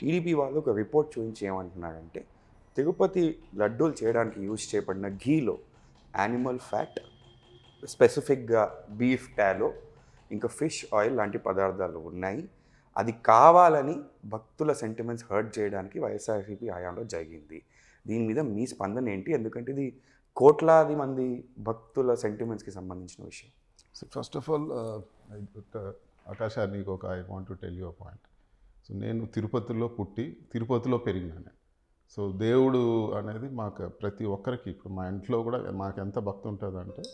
TDP వాళ్ళు ఒక report చూపించి ఏమంటున్నారంటే తిరుపతి లడ్డూలు చేయడానికి యూజ్ చేయబడిన ఘీలో యానిమల్ ఫ్యాట్ స్పెసిఫిక్గా బీఫ్ టాలో ఇంకా ఫిష్ ఆయిల్ లాంటి పదార్థాలు ఉన్నాయి. అది కావాలని భక్తుల సెంటిమెంట్స్ హర్ట్ చేయడానికి వైఎస్ఆర్సీపీ హయాంలో జరిగింది. దీని మీద మీ స్పందన ఏంటి? ఎందుకంటే ఇది కోట్లాది మంది భక్తుల సెంటిమెంట్స్కి సంబంధించిన విషయం. సో ఫస్ట్ ఆఫ్ ఆల్ ఆకాశ నీకు ఒక I want to tell you point so నేను తిరుపతిలో పుట్టి తిరుపతిలో పెరిగినాను సో దేవుడు అనేది మాకు ప్రతి ఒక్కరికి ఇప్పుడు మా ఇంట్లో కూడా మాకు ఎంత భక్తి ఉంటుందంటే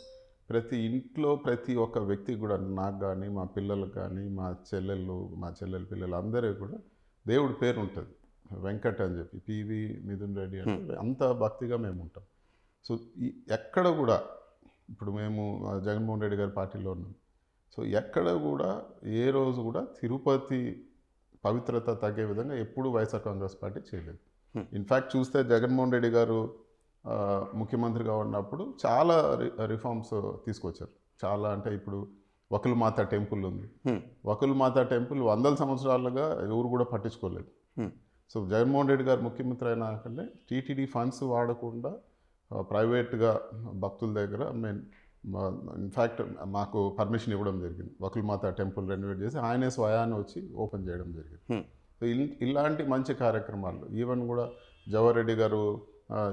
ప్రతి ఇంట్లో ప్రతి ఒక్క వ్యక్తికి కూడా నాకు కానీ మా పిల్లలకు కానీ మా చెల్లెళ్ళు మా చెల్లెల పిల్లలు అందరూ కూడా దేవుడి పేరు ఉంటుంది. వెంకట్ అని చెప్పి పివి మిథున్ రెడ్డి అంటే అంత భక్తిగా మేము ఉంటాం. సో ఎక్కడ కూడా ఇప్పుడు మేము జగన్మోహన్ రెడ్డి గారి పార్టీలో ఉన్నాం. సో ఎక్కడ కూడా ఏ రోజు కూడా తిరుపతి పవిత్రత తగ్గే విధంగా ఎప్పుడు వైఎస్ఆర్ కాంగ్రెస్ పార్టీ చేయలేదు. ఇన్ఫ్యాక్ట్ చూస్తే జగన్మోహన్ రెడ్డి గారు ముఖ్యమంత్రిగా ఉన్నప్పుడు చాలా రి- రిఫార్మ్స్ తీసుకొచ్చారు చాలా అంటే ఇప్పుడు వకుల్ మాత టెంపుల్ ఉంది. వకుల్ మాత టెంపుల్ వందల సంవత్సరాలుగా ఎవరు కూడా పట్టించుకోలేదు. సో జగన్మోహన్ రెడ్డి గారు ముఖ్యమంత్రి అయినాకనే టీటీడీ ఫండ్స్ వాడకుండా ప్రైవేట్గా భక్తుల దగ్గర మెయిన్ ఇన్ఫ్యాక్ట్ మాకు పర్మిషన్ ఇవ్వడం జరిగింది వకుల్ మాత టెంపుల్ రెనోవేట్ చేసి ఆయనే స్వయాన్ని వచ్చి ఓపెన్ చేయడం జరిగింది. సో ఇల్- ఇలాంటి మంచి కార్యక్రమాలు ఈవెన్ కూడా జవహర్ రెడ్డి గారు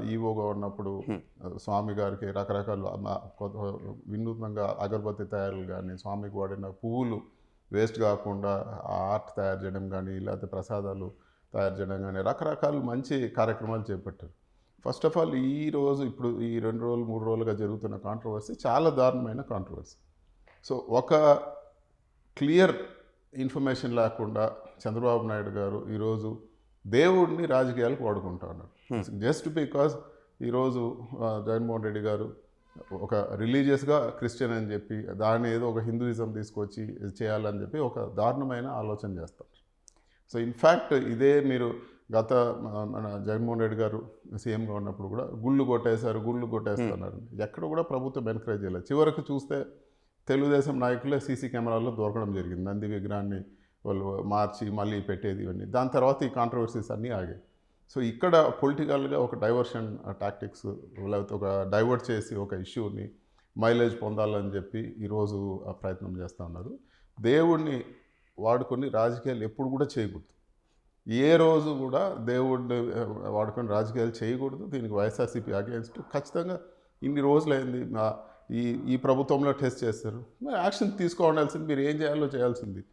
ఈవోగా ఉన్నప్పుడు Hmm. ఆ, స్వామి గారికి రకరకాల వినూత్నంగా అగరబత్తి తయారులు కానీ స్వామికి వాడిన పువ్వులు వేస్ట్ కాకుండా ఆర్ట్ తయారు చేయడం కానీ లేకపోతే ప్రసాదాలు తయారు చేయడం కానీ రకరకాల మంచి కార్యక్రమాలు చేపట్టారు ఫస్ట్ ఆఫ్ ఆల్ ఈ రోజు ఇప్పుడు ఈ రెండు రోజులు మూడు రోజులుగా జరుగుతున్న కాంట్రవర్సీ చాలా దారుణమైన కాంట్రవర్సీ సో ఒక క్లియర్ ఇన్ఫర్మేషన్ లేకుండా చంద్రబాబు నాయుడు గారు ఈరోజు దేవుడిని రాజకీయాలకు వాడుకుంటా ఉన్నారు. జస్ట్ బికాజ్ ఈరోజు జగన్మోహన్ రెడ్డి గారు ఒక రిలీజియస్గా క్రిస్టియన్ అని చెప్పి దాన్ని ఏదో ఒక హిందూయిజం తీసుకొచ్చి ఇది చేయాలని చెప్పి ఒక దారుణమైన ఆలోచన చేస్తారు. సో ఇన్ఫ్యాక్ట్ ఇదే మీరు గత మన జగన్మోహన్ రెడ్డి గారు సీఎంగా ఉన్నప్పుడు కూడా గుళ్ళు కొట్టేశారు గుళ్ళు కొట్టేస్తున్నారు ఎక్కడ కూడా ప్రభుత్వం ఎంకరేజ్ చేయలేదు. చివరికి చూస్తే తెలుగుదేశం నాయకులే సీసీ కెమెరాల్లో దొరకడం జరిగింది. నంది విగ్రహాన్ని వాళ్ళు మార్చి మళ్ళీ పెట్టేది ఇవన్నీ. దాని తర్వాత ఈ కాంట్రవర్సీస్ అన్నీ ఆగాయి. సో ఇక్కడ పొలిటికల్గా ఒక డైవర్షన్ టాక్టిక్స్ లేకపోతే ఒక డైవర్ట్ చేసి ఒక ఇష్యూని మైలేజ్ పొందాలని చెప్పి ఈరోజు ఆ ప్రయత్నం చేస్తూ ఉన్నారు. దేవుణ్ణి వాడుకొని రాజకీయాలు ఎప్పుడు కూడా చేయకూడదు. ఏ రోజు కూడా దేవుడిని వాడుకొని రాజకీయాలు చేయకూడదు. దీనికి వైఎస్ఆర్సీపీ అగేన్స్ట్ ఖచ్చితంగా ఇన్ని రోజులైంది. మా ఈ ఈ ప్రభుత్వంలో టెస్ట్ చేస్తారు. మరి యాక్షన్ తీసుకోవాల్సింది మీరు ఏం చేయాలో చేయాల్సింది.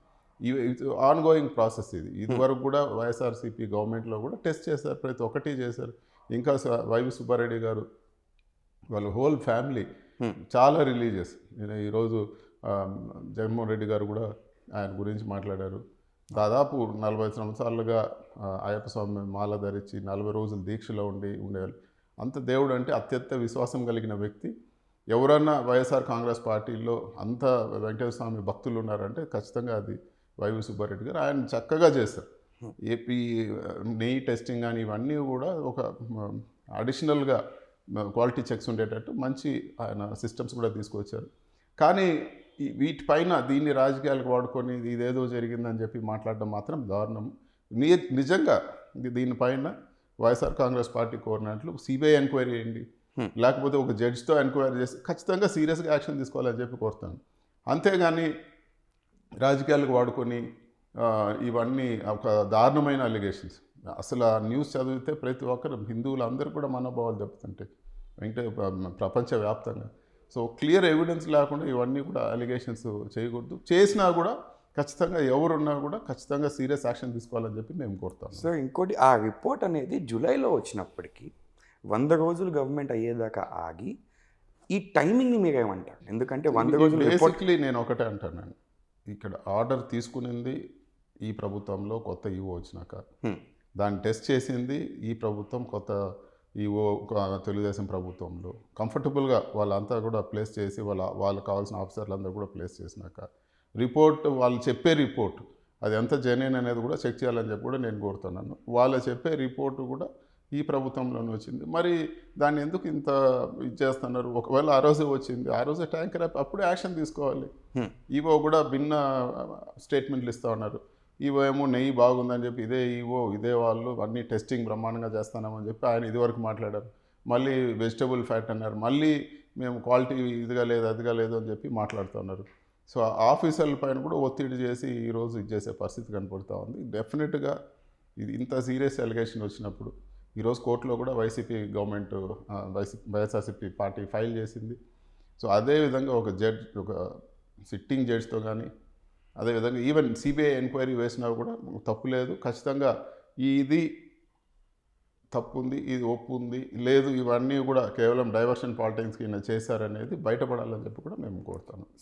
ఆన్ గోయింగ్ ప్రాసెస్ ఇది. ఇదివరకు కూడా వైఎస్ఆర్సీపీ గవర్నమెంట్లో కూడా టెస్ట్ చేశారు ప్రతి ఒక్కటి చేశారు. ఇంకా స- వైవి సుబ్బారెడ్డి గారు వాళ్ళ హోల్ ఫ్యామిలీ చాలా రిలీజియస్. నేను ఈరోజు జగన్మోహన్ రెడ్డి గారు కూడా ఆయన గురించి మాట్లాడారు. దాదాపు నలభై సంవత్సరాలుగా అయ్యప్ప స్వామి మాల ధరించి నలభై రోజులు దీక్షలో ఉండి ఉండేవాళ్ళు. అంత దేవుడు అంటే అత్యంత విశ్వాసం కలిగిన వ్యక్తి. ఎవరన్నా వైఎస్ఆర్ కాంగ్రెస్ పార్టీలో అంత వెంకటేశ్వర స్వామి భక్తులు ఉన్నారంటే ఖచ్చితంగా అది వైవి సుబ్బారెడ్డి గారు ఆయన చక్కగా చేస్తారు ఏపీ నెయ్యి టెస్టింగ్ కానీ ఇవన్నీ కూడా ఒక అడిషనల్గా క్వాలిటీ చెక్స్ ఉండేటట్టు మంచి ఆయన సిస్టమ్స్ కూడా తీసుకొచ్చారు. కానీ వీటిపైన దీన్ని రాజకీయాలకు వాడుకొని ఇది ఇదేదో జరిగిందని చెప్పి మాట్లాడడం మాత్రం దారుణం. నిజంగా దీనిపైన వైఎస్ఆర్ కాంగ్రెస్ పార్టీ కోరినట్లు సిబిఐ ఎంక్వైరీ చేయండి. Hmm. లేకపోతే ఒక జడ్జితో ఎంక్వైరీ చేసి ఖచ్చితంగా సీరియస్గా యాక్షన్ తీసుకోవాలని చెప్పి కోరుతాను. అంతేగాని రాజకీయాలకు వాడుకొని ఇవన్నీ ఒక దారుణమైన అలిగేషన్స్ అసలు ఆ న్యూస్ చదివితే ప్రతి ఒక్కరు హిందువులు అందరూ కూడా మనోభావాలు దెబ్బతింటాయి. వెంకటే ప్రపంచవ్యాప్తంగా. సో క్లియర్ ఎవిడెన్స్ లేకుండా ఇవన్నీ కూడా అలిగేషన్స్ చేయకూడదు. చేసినా కూడా ఖచ్చితంగా ఎవరున్నా కూడా ఖచ్చితంగా సీరియస్ యాక్షన్ తీసుకోవాలని చెప్పి మేము కోరుతాం సో ఇంకోటి ఆ రిపోర్ట్ అనేది జూలైలో వచ్చినప్పటికీ వంద రోజులు గవర్నమెంట్ అయ్యేదాకా ఆగి ఈ టైమింగ్ని మీరేమంటారు ఎందుకంటే వంద రోజులు రిపోర్ట్ బేసిక్లీ నేను ఒకటే అంటాను ఇక్కడ ఆర్డర్ తీసుకునింది ఈ ప్రభుత్వంలో కొత్త ఈవో వచ్చినాక. దాన్ని టెస్ట్ చేసింది ఈ ప్రభుత్వం కొత్త ఈవో తెలుగుదేశం ప్రభుత్వంలో కంఫర్టబుల్గా వాళ్ళంతా కూడా ప్లేస్ చేసి వాళ్ళ వాళ్ళకి కావాల్సిన ఆఫీసర్లు అందరూ కూడా ప్లేస్ చేసినాక రిపోర్ట్ వాళ్ళు చెప్పే రిపోర్ట్ అది ఎంత జెన్యున్ అనేది కూడా చెక్ చేయాలని చెప్పి కూడా నేను కోరుతున్నాను. వాళ్ళు చెప్పే రిపోర్ట్ కూడా ఈ ప్రభుత్వంలోనే వచ్చింది. మరి దాన్ని ఎందుకు ఇంత ఇది చేస్తున్నారు? ఒకవేళ ఆ రోజే వచ్చింది ఆ రోజే ట్యాంకర్ అప్ అప్పుడే యాక్షన్ తీసుకోవాలి. ఈవో కూడా భిన్న స్టేట్మెంట్లు ఇస్తూ ఉన్నారు. ఈవో ఏమో నెయ్యి బాగుందని చెప్పి ఇదే ఈవో ఇదే వాళ్ళు అన్నీ టెస్టింగ్ బ్రహ్మాండంగా చేస్తున్నామని చెప్పి ఆయన ఇదివరకు మాట్లాడారు. మళ్ళీ వెజిటబుల్ ఫ్యాట్ అన్నారు. మళ్ళీ మేము క్వాలిటీ ఇదిగా లేదు అదిగా లేదు అని చెప్పి మాట్లాడుతున్నారు సో ఆఫీసర్ల పైన కూడా ఒత్తిడి చేసి ఈరోజు ఇది చేసే పరిస్థితి కనపడుతూ ఉంది. డెఫినెట్గా ఇది ఇంత సీరియస్ ఎలిగేషన్ వచ్చినప్పుడు ఈరోజు కోర్టులో కూడా YCP government YCP YSRCP party file చేసింది. సో అదేవిధంగా ఒక జడ్జ్ ఒక సిట్టింగ్ జడ్జ్తో కానీ అదేవిధంగా ఈవెన్ సిబిఐ ఎంక్వైరీ వేసినా కూడా తప్పు లేదు. ఖచ్చితంగా ఇది తప్పు ఉంది ఇది ఒప్పు ఉంది లేదు ఇవన్నీ కూడా కేవలం డైవర్షన్ పాలిటిక్స్ కింద చేశారనేది బయటపడాలని చెప్పి కూడా మేము కోరుతాను